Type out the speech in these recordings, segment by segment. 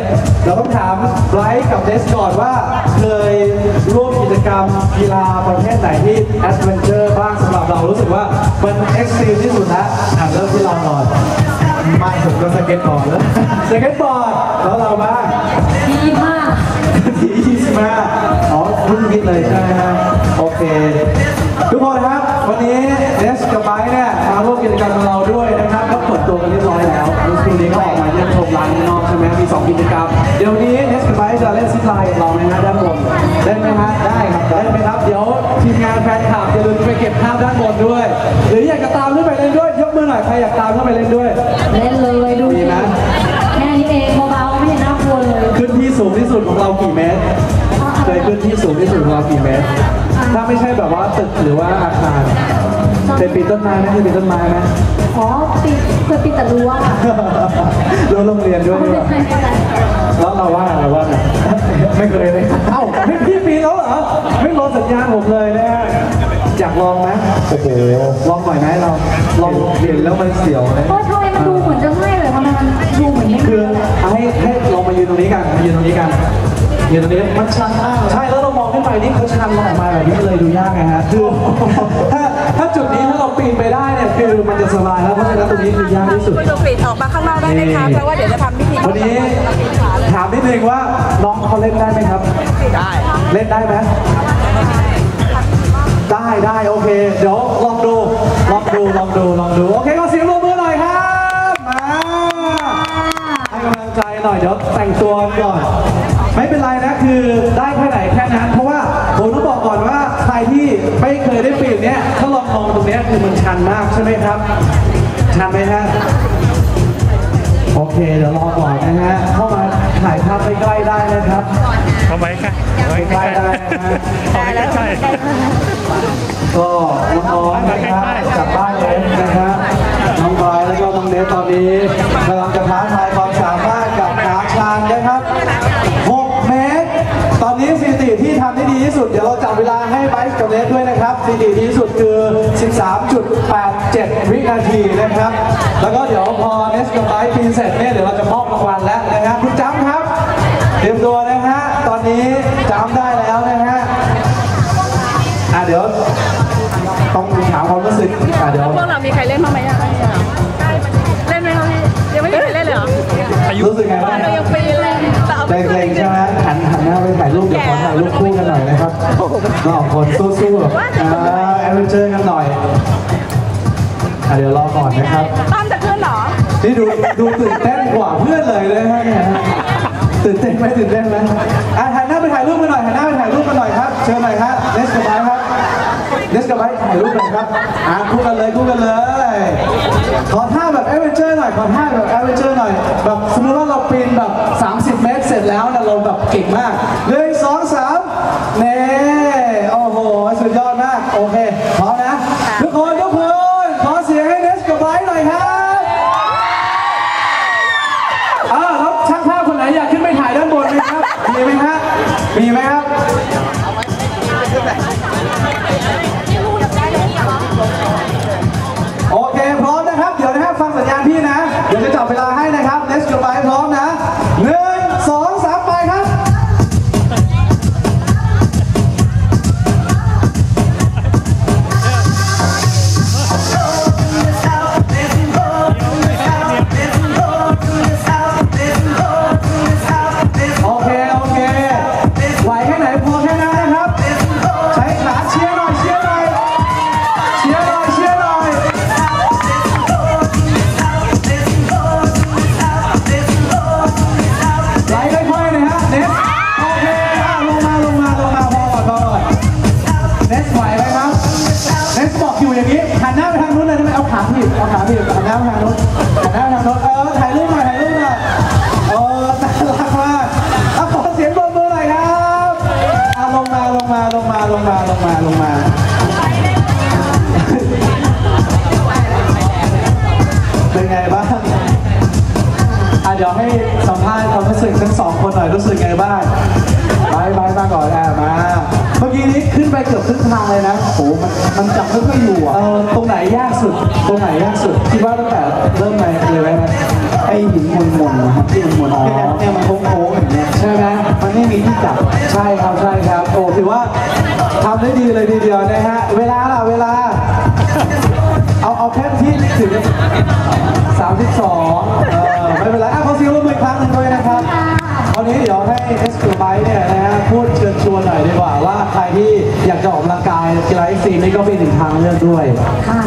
ตรเราต้องถามไบรท์กับเดสก่อนว่า เคยร่วมกิจกรรมกีฬาประเภทไหนที่แอดเวนเจอร์บ้างสำหรับเรารู้สึกว่ามันเอ็กซ์ตรีมที่สุดแล้วอะเริ่มที่เราก่อนไม่ผมก็สเก็ตบอร์ดแล้วสเก็ตบอร์ดแล้วเราบ้าง กิจกรรม เดี๋ยววันนี้เนสกับไบร์ทจะเล่นซิปไลน์กับเรานะฮะด้านบนได้ไหมฮะได้ครับได้ไหมครับ เดี๋ยวทีมงานแฟนคลับอย่าลืมไปเก็บภาพด้านบนด้วย หรืออยากจะตามขึ้นไปเล่นด้วย ยกมือหน่อยใครอยากตามขึ้นไปเล่นด้วย เล่นเลยดูมีสินะแค่นี้เองเบาๆไม่เห็นน่ากลัวเลย ขึ้นที่สูงที่สุดของเรากี่เมตรเคยขึ้นที่สูงที่สุดของเรากี่เมตร ถ้าไม่ใช่แบบว่าตึกหรือว่าอาคาร เคยปีนต้นไม้ไหมเคยปีนต้นไม้ไหมอ๋อปีเคยปีนแต่รั้วอะรั้วโรงเรียนด้วยไม่ด้วยเป็นไรไม่เป็นไรแล้วเราว่าเราว่าไงไม่เคยเลยเอ้าไม่พี่ปีนแล้วเหรอไม่รอสัญญาณผมเลยนะฮะอยากลองไหมโอ้โหลองหน่อยไหมเราลองเห็นแล้วมันเสียวเลยเพราะทำไมมันดูเหมือนจะง่ายเลยทำไมมันดูเหมือนไม่คือง่ายเลยเอาให้ให้ลองมายืนตรงนี้กันมายืนตรงนี้กันยืนตรงนี้มันชันมากใช่แล้วเรามองขึ้นไปนี่เขาชันลงออกมาแบบนี้เลยดูยากไงฮะคือถ้าถ้า จุดนี้ถ้าเราปีนไปได้เนี่ยคือมันจะสบายแล้วเพราะฉะนั้นตรงนี้คือยากที่สุดคุณดูปิดออกมาข้างนอกได้ไหมคะเพราะว่าเดี๋ยวจะทำพิธีวันนี้ถามนิดนึงว่าน้องเขาเล่นได้ไหมครับ ได้เล่นได้ไหมได้ได้โอเค เดี๋ยวลองดูลองดูลองดูลองดูโอเคก็เสียงปรบมือหน่อยครับมาให้กำลังใจหน่อยเดี๋ยวแต่งตัวก่อน ไม่เป็นไรนะคือได้แค่ไหนแค่นั้นเพราะ คือมันชันมากใช่ไหมครับ ชันไหมฮะ โอเค เดี๋ยวรอก่อนนะฮะ เข้ามาถ่ายภาพใกล้ๆได้นะครับเอาไว้ค่ะเอาไว้ใกใกล้ล้ๆได้นะฮะๆเอาไว้ใกล้ๆก็น้องๆนะครับจากบ้านเล็กนะฮะ ที่ทำได้ดีที่สุดเดี๋ยวเราจับเวลาให้ไบค์กับเนสด้วยนะครับสถิติดีที่สุดคือ 13.87 วินาทีนะครับ แล้วก็เดี๋ยวพอเนสกับไบค์ปีนเสร็จเนี่ยเดี๋ยวเราจะมอบรางวัลแล้วนะครับคุณจ้ำครับ เตรียมตัวนะฮะตอนนี้จ้ำได้แล้วนะฮะอะเดี๋ยวต้องถามความรู้สึกอะเดี๋ยวพวกเรามีใครเล่นบ้างไหมอะเล่นไหมคะพี่ยังไม่มีใครเล่นเลยเหรอรู้สึกไงบ้างเรายังปีนเลยแต่เอาใจไปเกรงใช่ไหมหันหันหน้าไป ถ่ายรูปเดี๋ยวขอถ่ายรูปคู่กันหน่อยนะครับก็ออกคนสู้ๆแบบอ่าแอดเวนเจอร์กันหน่อยอะเดี๋ยวรอก่อนนะครับต้อมจะขึ้นเหรอนี่ดูดูตื่นเต้นกว่าเพื่อนเลยนะฮะเนี่ยฮะตื่นเต้นไหมตื่นเต้นไหมอะหันหน้าไปถ่ายรูปกันหน่อยหันหน้าไปถ่ายรูปกันหน่อยครับเชิญหน่อยครับเลสกับไบครับ เดสกับไบถ่ายรูปหน่อยครับอะคู่กันเลยคู่กันเลย ขอท่าแบบแอดเวนเจอร์หน่อยขอท่าแบบแอดเวนเจอร์หน่อยแบบสมมติว่าเราปีนแบบ 30 เมตร เสร็จแล้วนะเราแบบเก่งมากหนึ่งสองสามเน่โอ้โหสุดยอดมากโอเคพร้อมนะ ขาผิดเอาขาผิดหันหน้าไปทางนู้นหันหน้าไปทางนู้นเออถ่ายรูปหน่อยถ่ายรูปหน่อยโอ้น่ารักมากเอาขอเสียงปรบมือหน่อยครับอะลงมาลงมาลงมาลงมาลงมาลงมาเป็นไงบ้างอะเดี๋ยวให้สัมภาษณ์ความรู้สึกทั้งสองคนหน่อยรู้สึกไงบ้าง นี้ขึ้นไปเกือบครึ่งทางเลยนะโอ้โหมันมันจับไม่ค่อยอยู่อะเออตรงไหนยากสุด ตรงไหนยากสุดคิดว่าตั้งแต่เริ่มไหนเลยไหมฮะไอหินมนมนๆนะครับที่มันมนอ๋อเนี่ยเนี่ยมันโค้จับใช่ครับใช่ครับโอ้ถือว่าทำได้ดีเลยทีเดียวนะฮะเวลาล่ะเวลา เอาเอาแค่ที่ถึง32เออไม่เป็นไรอะขอเสียงปรบมืออีกครั้งหนึ่งด้วยนะครับวันนี้เดี๋ยวให้เอสคูไบเนี่ยนะฮะพูดเชิญชวนหน่อยดีกว่าว่าใครที่อยาก จะออกกำลังกายกีฬาเอ็กซ์ตรีมนี่ก็เป็นหนึ่งทางเลือกด้วย ค่ะ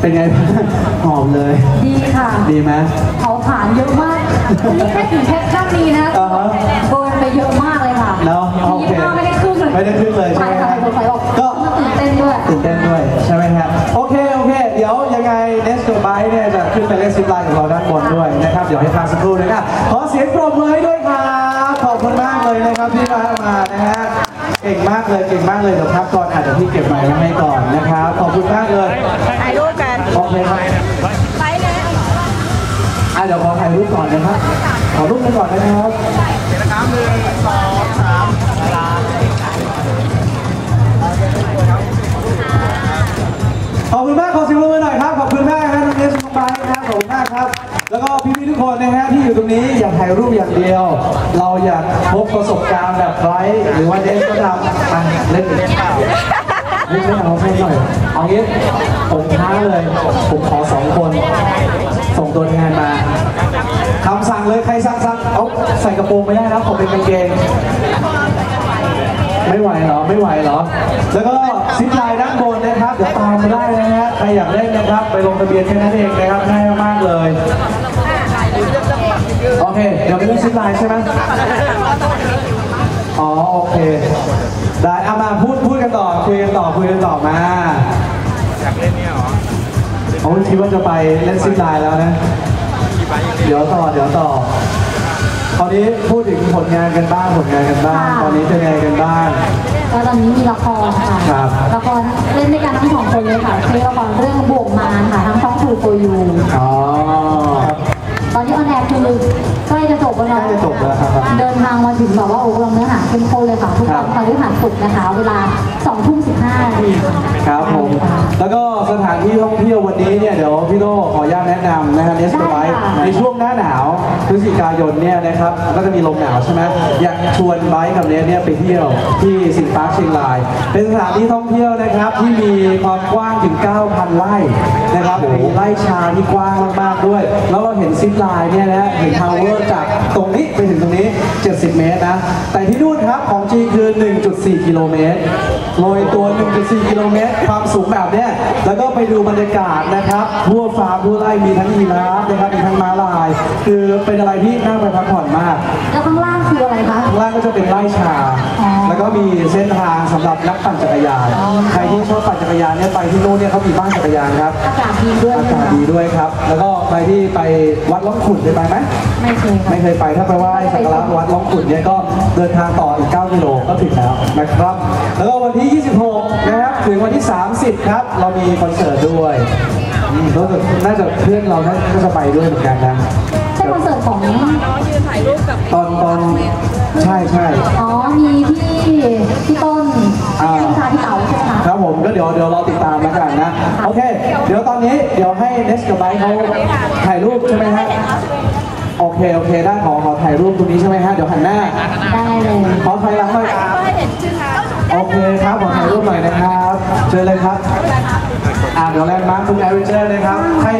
เป็นไงบ้างหอมเลย ดีค่ะดีไหม เผาผลาญเยอะมาก นี่แค่ถึงแค่ข้างนี้นะอ่าฮะโดนไปเยอะมากเลยค่ะเนอะโอเค ยี่ห้าไม่ได้ครึ่งเลยไม่ได้ครึ่งเลยใช่ไหมค่ะฮะสงสัยออกก็ตื่นเต้นด้วย ตื่นเต้นด้วย ก่งมากเลยเก่งมากเลยเดี๋ยวพักก่อนอาจจะเดี๋ยวพี่เก็บไม้ไว้ให้ก่อนนะครับขอบคุณมากเลยถ่ายรูปกันโอเคครับไปเลยอะเดี๋ยวขอถ่ายรูปก่อนนะครับขอรูปกันก่อนนะครับขอบคุณมากขอเสียงปรบมือหน่อยครับขอบคุณมากครับน้องเนสน้องไบร์ทครับขอบคุณมากครับ แล้วก็พี่ๆทุกคนนะฮะที่อยู่ตรงนี้อยากถ่ายรูปอย่างเดียว เราอยากพบประสบการณ์แบบไบร์หรือว่าเดนก็ทำอะเล่นเล่นไม่เอาให้หน่อยเอางี้ผมท้าเลย ผมขอสองคน ส่งตัวแทนมาคำสั่งเลยใครสั่งสั่งเอาใส่กระโปรงไม่ได้แล้วผมเป็นกางเกงไม่ไหวเหรอไม่ไหวเหรอ แล้วก็ซิปไลน์ด้านบนนะครับ เดี๋ยวตามมาได้นะฮะใครอยากเล่นนะครับ ไปลงทะเบียนแค่นั้นเองนะครับง่ายมากๆเลย เค เดี๋ยวไปเล่นซิปไลน์ใช่ไหมอ๋อ โอเค ได้เอามาพูดพูดกันต่อ คุยกันต่อ คุยกันต่อมา อยากเล่นเนี่ยเหรอโอ้ยคิดว่าจะไปเล่นซิปไลน์แล้วนะ เดี๋ยวต่อ เดี๋ยวต่อ ตอนนี้พูดถึงผลงานกันบ้าง ผลงานกันบ้างค่ะตอนนี้เป็นไงกันบ้างก็ตอนนี้มีละครค่ะครับละครเล่นด้วยกันทั้งสองคนเลยค่ะคือละครเรื่องบวกมารค่ะ ทั้งช่องทูโฟยูอ๋อต อนนี้ออนแอร์คือใกล้จะจบแล้วเนาะใกล้จะจบแล้วครับ เดินทางมาถึงแบบว่าโอ้กำลังเนื้อหาเข้มข้นเลยค่ะทุกครัวับนพฤหัสศุกร์นะคะ เวลา 2ทุ่ม15นาทีค่ะครับผม แล้วก็สถานที่ท่องเที่ยววันนี้เนี่ยเดี๋ยวพี่โน่ขออนุญาตแนะนำนะครับเนสไว้ได้ค่ะในช่วงหน้าหนาวพฤศจิกายนเนี่ยนะครับก็จะมีลมหนาวใช่ไหมอยากชวนไบค์กับเนสเนี่ยไปเที่ยวที่สิงห์ปาร์คเชียงราย เป็นสถานที่ท่องเที่ยวนะครับที่มีความกว้างถึง 9,000 ไร่นะครับมีไร่ชาที่กว้างมากๆด้วย แล้วเราเห็นซิปไลน์เนี่ยนะเห็นทาวเวอร์จากตรงนี้ไปถึงตรงนี้ 70 เมตรนะแต่ที่นู่นครับของจริงคือ 1.4 กิโลเมตร โรยตัว 1.4 กิโลเมตร ความสูงแบบเนี้ย แล้วก็ไปดูบรรยากาศนะครับ ทั่วฟาร์มทั่วไร่มีทั้งยีราฟนะครับ มีทั้งม้าลาย คือเป็นอะไรที่น่าไปพักผ่อนมาก แล้วข้างล่างคืออะไรคะ ข้างล่างก็จะเป็นไร่ชาอ๋อแล้วก็มีเส้นทางสำหรับนักปั่นจักรยาน ใครที่ชอบปั่นจักร ยานเนี่ยไปที่นู่นเนี่ยเขามีบ้านจักรยานครับ อากาศดีด้วยอาใช่กาไหมศคะดีด้วยครับ แล้วก็ใครที่ไปวัดล่องขุ่นเคยไปไหมไม่เคยค่ะไม่เคยไปถ้าไปไหว้สักการะวัดล่องขุ่นเนี่ยก็เดินทางต่ออีก 9 กิโลก็ถึงแล้วนะครับ แล้วก็วันที่ 26 นะครับถึงวันที่ 30 ครับ เรามีคอนเสิร์ตด้วยอืมรู้สึกน่าจะเพื่อนเราน่าจะไปด้วยเหมือนกันนะใช่คอนเสิร์ตของน้องยืนถ่ายรูปกับตอนตอนใช่ใช่อ๋อมีพี่พี่ต้นอ่าพี่ชาพี่เต๋า ผมก็เดี๋ยวเดี๋ยวเราติดตามแล้วกันนะ โอเค เดี๋ยวตอนนี้เดี๋ยวให้เนสกับไบค์เขาถ่ายรูปใช่ไหมฮะโอเค โอเคได้ขอขอถ่ายรูปตรงนี้ใช่ไหมฮะเดี๋ยวหันหน้าได้เลยขอถอยหลังหน่อยครับเห็นชื่อทางโอเคครับขอถ่ายรูปหน่อยนะครับเชิญเลยครับอ่าเดี๋ยวแลนด์มาร์คคุณแอริเจอร์นะครับให้